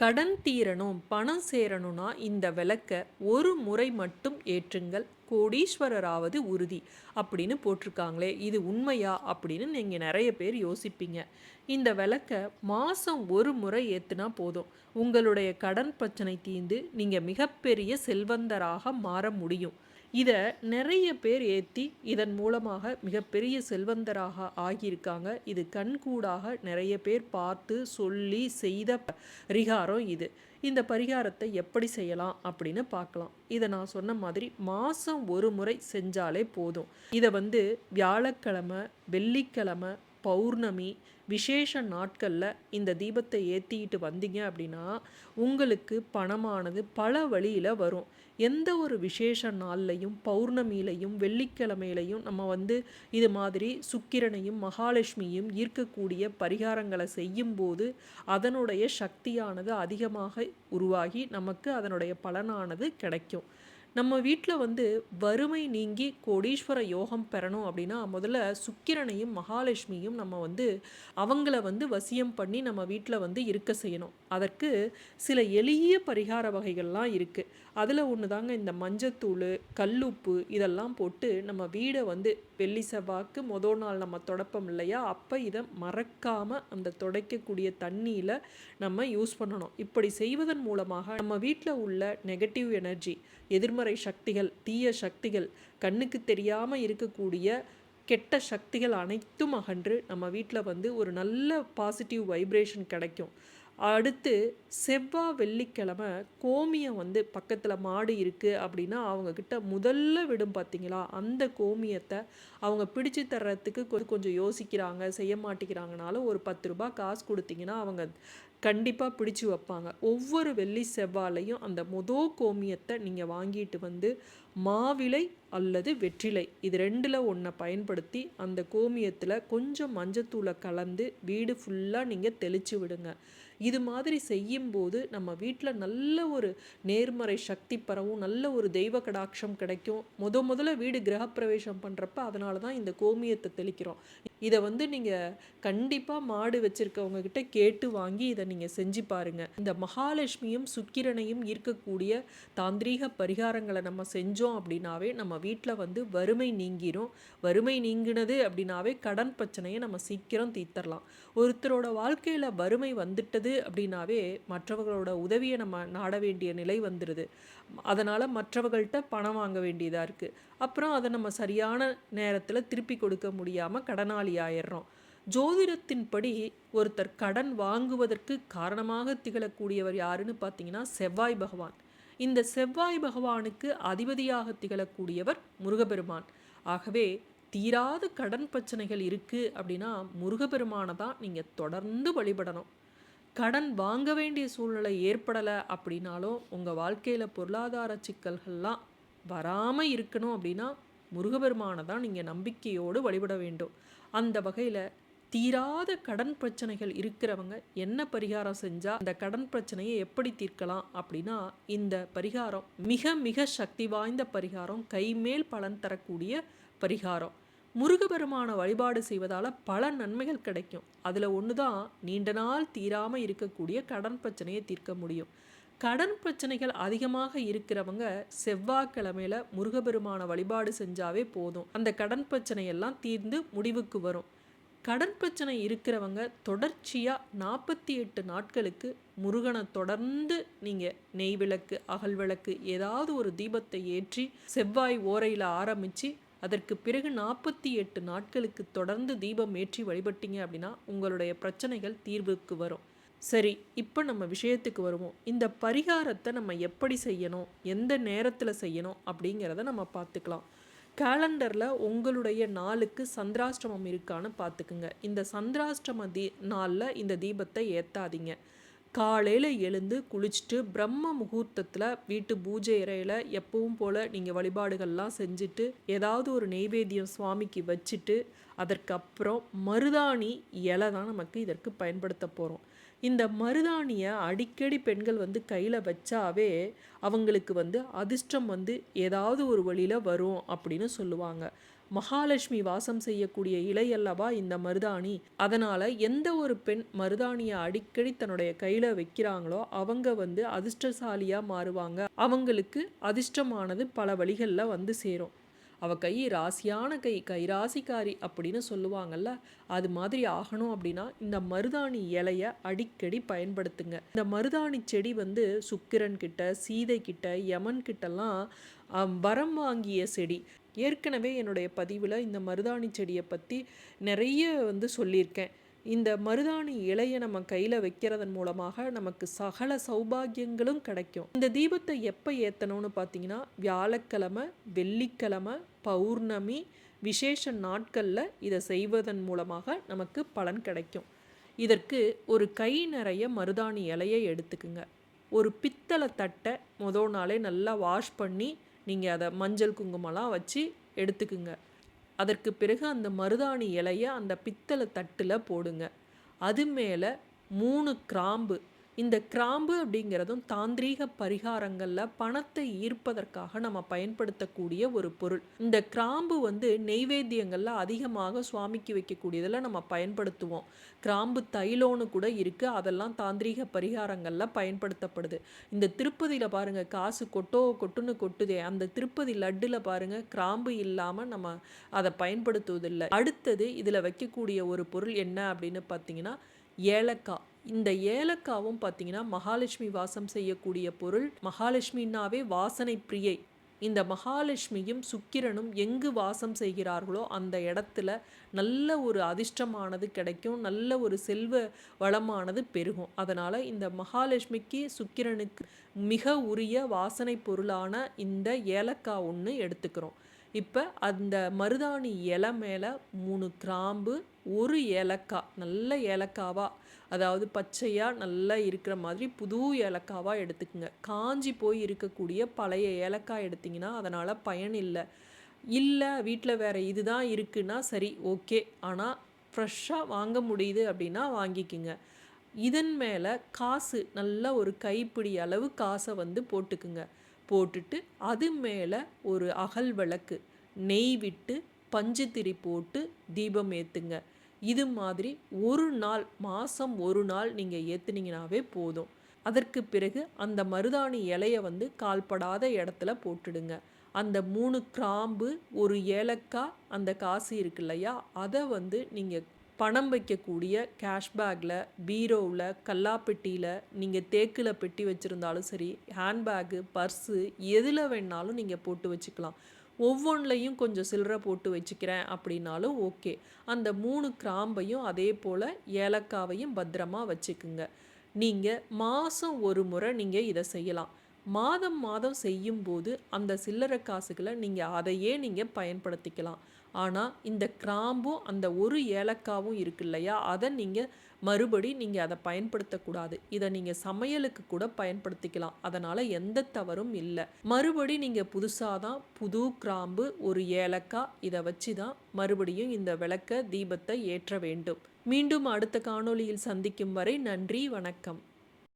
கடன் தீரணும் பணம் சேரணும்னா இந்த விளக்க ஒரு முறை மட்டும் ஏற்றுங்கள். கோடீஸ்வரராவது உறுதி அப்படின்னு போட்டிருக்காங்களே இது உண்மையா அப்படின்னு நீங்கள் நிறைய பேர் யோசிப்பீங்க. இந்த விளக்க மாதம் ஒரு முறை ஏற்றுனா போதும். உங்களுடைய கடன் பிரச்சனை தீர்ந்து நீங்கள் மிகப்பெரிய செல்வந்தராக மாற முடியும். இதை நிறைய பேர் ஏற்றி இதன் மூலமாக மிகப்பெரிய செல்வந்தராக ஆகியிருக்காங்க. இது கண்கூடாக நிறைய பேர் பார்த்து சொல்லி செய்த பரிகாரம் இது. இந்த பரிகாரத்தை எப்படி செய்யலாம் அப்படின்னு பார்க்கலாம். இதை நான் சொன்ன மாதிரி மாதம் ஒரு முறை செஞ்சாலே போதும். இதை வந்து வியாழக்கிழமை வெள்ளிக்கிழமை பௌர்ணமி விசேஷ நாட்களில் இந்த தீபத்தை ஏற்றிக்கிட்டு வந்தீங்க அப்படின்னா உங்களுக்கு பணமானது பல வழியில் வரும். எந்த ஒரு விசேஷ நாள்லையும் பௌர்ணமியிலையும் வெள்ளிக்கிழமையிலையும் நம்ம வந்து இது மாதிரி சுக்கிரனையும் மகாலட்சுமியும் ஈர்க்கக்கூடிய பரிகாரங்களை செய்யும்போது அதனுடைய சக்தியானது அதிகமாக உருவாகி நமக்கு அதனுடைய பலனானது கிடைக்கும். நம்ம வீட்டில் வந்து வறுமை நீங்கி கோடீஸ்வர யோகம் பெறணும் அப்படின்னா முதல்ல சுக்கிரனையும் மகாலட்சுமியும் நம்ம வந்து அவங்கள வந்து வசியம் பண்ணி நம்ம வீட்டில் வந்து இருக்க செய்யணும். அதற்கு சில எளிய பரிகார வகைகள்லாம் இருக்குது அதில் ஒன்று தாங்க இந்த மஞ்சத்தூள் கல்லுப்பு இதெல்லாம் போட்டு நம்ம வீடை வந்து வெள்ளி செவ்வாய்க்கு மொதல் நாள் நம்ம தொடப்பம் இல்லையா? அப்போ இதை மறக்காமல் அந்த துடைக்கக்கூடிய தண்ணியில் நம்ம யூஸ் பண்ணணும். இப்படி செய்வதன் மூலமாக நம்ம வீட்டில் உள்ள நெகட்டிவ் எனர்ஜி எதிர்மறை சக்திகள் தீய சக்திகள் கண்ணுக்கு தெரியாமல் இருக்கக்கூடிய கெட்ட சக்திகள் அனைத்தும் அகன்று நம்ம வீட்டில் வந்து ஒரு நல்ல பாசிட்டிவ் வைப்ரேஷன் கிடைக்கும். அடுத்து செவ்வாய் வெள்ளிக்கிழமை கோமியம் வந்து பக்கத்தில் மாடு இருக்குது அப்படின்னா அவங்கக்கிட்ட முதல்ல விடும் பார்த்தீங்களா அந்த கோமியத்தை அவங்க பிடிச்சு தர்றதுக்கு கொஞ்சம் கொஞ்சம் யோசிக்கிறாங்க செய்ய மாட்டேங்கிறாங்கனாலும் ஒரு பத்து ரூபாய் காசு கொடுத்தீங்கன்னா அவங்க கண்டிப்பாக பிடிச்சி வைப்பாங்க. ஒவ்வொரு வெள்ளி செவ்வாலையும் அந்த மொதோ கோமியத்தை நீங்கள் வாங்கிட்டு வந்து மாவிலை அல்லது வெற்றிலை இது ரெண்டில் ஒன்றை பயன்படுத்தி அந்த கோமியத்தில் கொஞ்சம் மஞ்சத்தூளை கலந்து வீடு ஃபுல்லாக நீங்கள் தெளித்து விடுங்க. இது மாதிரி செய்யும்போது நம்ம வீட்டில் நல்ல ஒரு நேர்மறை சக்தி பரவும் நல்ல ஒரு தெய்வ கடாட்சம் கிடைக்கும். முத முதல்ல வீடு கிரகப்பிரவேசம் பண்ணுறப்ப அதனால தான் இந்த கோமியத்தை தெளிக்கிறோம். இதை வந்து நீங்கள் கண்டிப்பாக மாடு வச்சுருக்கவங்க கிட்ட கேட்டு வாங்கி இதை நீங்கள் செஞ்சு பாருங்கள் இந்த மகாலட்சுமியும் சுக்கிரனையும் ஈர்க்கக்கூடிய தாந்திரீக பரிகாரங்களை நம்ம செஞ்சோம் அப்படின்னாவே நம்ம வீட்டில் வந்து வறுமை நீங்கிரும். வறுமை நீங்கினது அப்படின்னாவே கடன் பிரச்சனையை நம்ம சீக்கிரம் தீர்த்தரலாம். ஒருத்தரோட வாழ்க்கையில் வறுமை வந்துட்டது அப்படின்னாவே மற்றவர்களோட உதவியை நம்ம நாட வேண்டிய நிலை வந்துடுது அதனால் மற்றவர்கள்ட்ட பணம் வாங்க வேண்டியதாக இருக்குது அப்புறம் அதை நம்ம சரியான நேரத்தில் திருப்பி கொடுக்க முடியாமல் கடனாளி ஆயிடுறோம் ஜோதிடத்தின்படி ஒருத்தர் கடன் வாங்குவதற்கு காரணமாக திகழக்கூடியவர் யாருன்னு பார்த்தீங்கன்னா செவ்வாய் பகவான். இந்த செவ்வாய் பகவானுக்கு அதிபதியாக திகழக்கூடியவர் முருகபெருமான். ஆகவே தீராத கடன் பிரச்சனைகள் இருக்குது அப்படின்னா முருகப்பெருமானை தான் நீங்கள் தொடர்ந்து வழிபடணும். கடன் வாங்க வேண்டிய சூழ்நிலை ஏற்படலை அப்படின்னாலும் உங்கள் வாழ்க்கையில் பொருளாதார சிக்கல்கள்லாம் வராமல் இருக்கணும் அப்படின்னா முருகபெருமானை தான் நீங்கள் நம்பிக்கையோடு வழிபட வேண்டும். அந்த வகையில் தீராத கடன் பிரச்சனைகள் இருக்கிறவங்க என்ன பரிகாரம் செஞ்சால் அந்த கடன் பிரச்சனையை எப்படி தீர்க்கலாம் அப்படின்னா இந்த பரிகாரம் மிக மிக சக்தி வாய்ந்த பரிகாரம் கைமேல் பலன் தரக்கூடிய பரிகாரம். முருகபெருமான வழிபாடு செய்வதால் பல நன்மைகள் கிடைக்கும். அதில் ஒன்று தான் நீண்ட நாள் தீராமல் இருக்கக்கூடிய கடன் பிரச்சனையை தீர்க்க முடியும். கடன் பிரச்சனைகள் அதிகமாக இருக்கிறவங்க செவ்வாய்க்கிழமையில முருகபெருமான வழிபாடு செஞ்சாவே போதும். அந்த கடன் பிரச்சனையெல்லாம் தீர்ந்து முடிவுக்கு வரும். கடன் பிரச்சனை இருக்கிறவங்க தொடர்ச்சியாக நாற்பத்தி எட்டு நாட்களுக்கு முருகனை தொடர்ந்து நீங்கள் நெய் விளக்கு அகல் விளக்கு ஏதாவது ஒரு தீபத்தை ஏற்றி செவ்வாய் ஓரையில் ஆரம்பித்து அதற்கு பிறகு நாற்பத்தி எட்டு நாட்களுக்கு தொடர்ந்து தீபம் ஏற்றி வழிபட்டீங்க அப்படின்னா உங்களுடைய பிரச்சனைகள் தீர்வுக்கு வரும். சரி இப்போ நம்ம விஷயத்துக்கு வருவோம். இந்த பரிகாரத்தை நம்ம எப்படி செய்யணும்? எந்த நேரத்தில் செய்யணும்? அப்படிங்கிறத நம்ம பார்த்துக்கலாம். கேலண்டரில் உங்களுடைய நாளுக்கு சந்திராஷ்டமம் இருக்கான்னு பார்த்துக்குங்க. இந்த சந்திராஷ்டம தீ நாளில் இந்த தீபத்தை ஏற்றாதீங்க காலையில் எழுந்து குளிச்சுட்டு பிரம்ம முகூர்த்தத்தில் வீட்டு பூஜை இறையில் எப்பவும் போல் நீங்கள் வழிபாடுகள்லாம் செஞ்சுட்டு ஏதாவது ஒரு நெய்வேத்தியம் சுவாமிக்கு வச்சுட்டு அதற்கப்புறம் மருதாணி இலை தான் நமக்கு இதற்கு பயன்படுத்த போகிறோம் இந்த மருதாணியை அடிக்கடி பெண்கள் வந்து கையில் வச்சாவே அவங்களுக்கு வந்து அதிர்ஷ்டம் வந்து ஏதாவது ஒரு வழியில் வரும் அப்படின்னு சொல்லுவாங்க. மகாலட்சுமி வாசம் செய்யக்கூடிய இலை அல்லவா இந்த மருதாணி? அதனால எந்த ஒரு பெண் மருதாணியை அடிக்கடி தன்னுடைய கையில வைக்கிறாங்களோ அவங்க வந்து அதிர்ஷ்டசாலியா மாறுவாங்க. அவங்களுக்கு அதிர்ஷ்டமானது பல வழிகளில் வந்து சேரும். அவ கை ராசியான கை கைராசிக்காரி அப்படின்னு சொல்லுவாங்கல்ல அது மாதிரி ஆகணும் அப்படின்னா இந்த மருதாணி இலைய அடிக்கடி பயன்படுத்துங்க. இந்த மருதாணி செடி வந்து சுக்கிரன் கிட்ட சீதை கிட்ட யமன் கிட்டலாம் வரம் வாங்கிய செடி. ஏற்கனவே என்னுடைய பதிவில் இந்த மருதாணி செடியை பற்றி நிறைய வந்து சொல்லியிருக்கேன். இந்த மருதாணி இலையை நம்ம கையில் வைக்கிறதன் மூலமாக நமக்கு சகல சௌபாகியங்களும் கிடைக்கும். இந்த தீபத்தை எப்போ ஏற்றணும்னு பார்த்தீங்கன்னா வியாழக்கிழமை வெள்ளிக்கிழமை பௌர்ணமி விசேஷ நாட்களில் இதை செய்வதன் மூலமாக நமக்கு பலன் கிடைக்கும். இதற்கு ஒரு கை நிறைய மருதாணி இலையை எடுத்துக்குங்க. ஒரு பித்தளை தட்டை முதல் நாளே நல்லா வாஷ் பண்ணி நீங்கள் அதை மஞ்சள் குங்குமம்லாம் வச்சு எடுத்துக்குங்க. அதற்கு பிறகு அந்த மருதாணி இலையை அந்த பித்தளை தட்டில் போடுங்க. அது மேலே மூணு கிராம்பு இந்த கிராம்பு அப்படிங்கிறதும் தாந்திரீக பரிகாரங்களில் பணத்தை ஈர்ப்பதற்காக நம்ம பயன்படுத்தக்கூடிய ஒரு பொருள். இந்த கிராம்பு வந்து நெய்வேத்தியங்களில் அதிகமாக சுவாமிக்கு வைக்கக்கூடியதில் நம்ம பயன்படுத்துவோம். கிராம்பு தைலோன்னு கூட இருக்குது அதெல்லாம் தாந்திரீக பரிகாரங்களில் பயன்படுத்தப்படுது. இந்த திருப்பதியில் பாருங்கள் காசு கொட்டோ கொட்டுன்னு கொட்டுதே. அந்த திருப்பதி லட்டில் பாருங்கள் கிராம்பு இல்லாமல் நம்ம அதை பயன்படுத்துவதில்லை. அடுத்தது இதில் வைக்கக்கூடிய ஒரு பொருள் என்ன அப்படின்னு பார்த்தீங்கன்னா ஏலக்காய். இந்த ஏலக்காவும் பார்த்தீங்கன்னா மகாலட்சுமி வாசம் செய்யக்கூடிய பொருள். மகாலட்சுமின்னாவே வாசனை பிரியை. இந்த மகாலட்சுமியும் சுக்கிரனும் எங்கு வாசம் செய்கிறார்களோ அந்த இடத்துல நல்ல ஒரு அதிர்ஷ்டமானது கிடைக்கும். நல்ல ஒரு செல்வ வளமானது பெருகும். அதனால் இந்த மகாலட்சுமிக்கு சுக்கிரனுக்கு மிக உரிய வாசனை பொருளான இந்த ஏலக்காய் ஒன்று எடுத்துக்கிறோம். இப்போ அந்த மருதாணி இலை மேலே மூணு கிராம்பு ஒரு ஏலக்காய் நல்ல ஏலக்காவா அதாவது பச்சையாக நல்லா இருக்கிற மாதிரி புது ஏலக்காவாக எடுத்துக்கோங்க. காஞ்சி போய் இருக்கக்கூடிய பழைய ஏலக்காய் எடுத்திங்கன்னா அதனால் பயன் இல்லை. இல்லை வீட்டில் வேறு இதுதான் இருக்குன்னா சரி ஓகே. ஆனால் ஃப்ரெஷ்ஷாக வாங்க முடியுது அப்படின்னா வாங்கிக்கோங்க. இதன் மேலே காசு நல்ல ஒரு கைப்பிடி அளவு காசை வந்து போட்டுக்குங்க. போட்டுட்டு அது மேலே ஒரு அகல் விளக்கு. நெய் விட்டு பஞ்சுத்திரி போட்டு தீபம் ஏற்றுங்க இது மாதிரி ஒரு நாள் மாதம் ஒரு நாள் நீங்கள் ஏற்றுனீங்கனாவே போதும். அதற்கு பிறகு அந்த மருதாணி இலையை வந்து கால்படாத இடத்துல போட்டுடுங்க. அந்த மூணு கிராம்பு ஒரு ஏலக்காய் அந்த காசு இருக்கு இல்லையா? அதை வந்து நீங்கள் பணம் வைக்கக்கூடிய கேஷ்பேக்கில் பீரோவில் கல்லாப்பெட்டியில் நீங்கள் தேக்கில் பெட்டி வச்சுருந்தாலும் சரி ஹேண்ட்பேக்கு பர்ஸு எதில் வேணாலும் நீங்கள் போட்டு வச்சுக்கலாம். ஒவ்வொன்றையும் கொஞ்சம் சில்லறை போட்டு வச்சுக்கிறேன் அப்படின்னாலும் ஓகே. அந்த மூணு கிராம்பையும் அதே போல் ஏலக்காவையும் பத்திரமா வச்சுக்குங்க. நீங்கள் மாதம் ஒரு முறை நீங்கள் இதை செய்யலாம். மாதம் மாதம் செய்யும்போது அந்த சில்லறை காசுகளை நீங்கள் அதையே நீங்கள் பயன்படுத்திக்கலாம். ஆனால் இந்த கிராம்பும் அந்த ஒரு ஏலக்காவும் இருக்கு இல்லையா? அதை நீங்கள் மறுபடி நீங்கள் அதை பயன்படுத்தக்கூடாது. இதை நீங்கள் சமையலுக்கு கூட பயன்படுத்திக்கலாம். அதனால் எந்த தவறும் இல்லை. மறுபடி நீங்கள் புதுசாக தான் புது கிராம்பு ஒரு ஏலக்காய் இதை வச்சு தான் மறுபடியும் இந்த விளக்க தீபத்தை ஏற்ற வேண்டும். மீண்டும் அடுத்த காணொளியில் சந்திக்கும் வரை நன்றி வணக்கம்.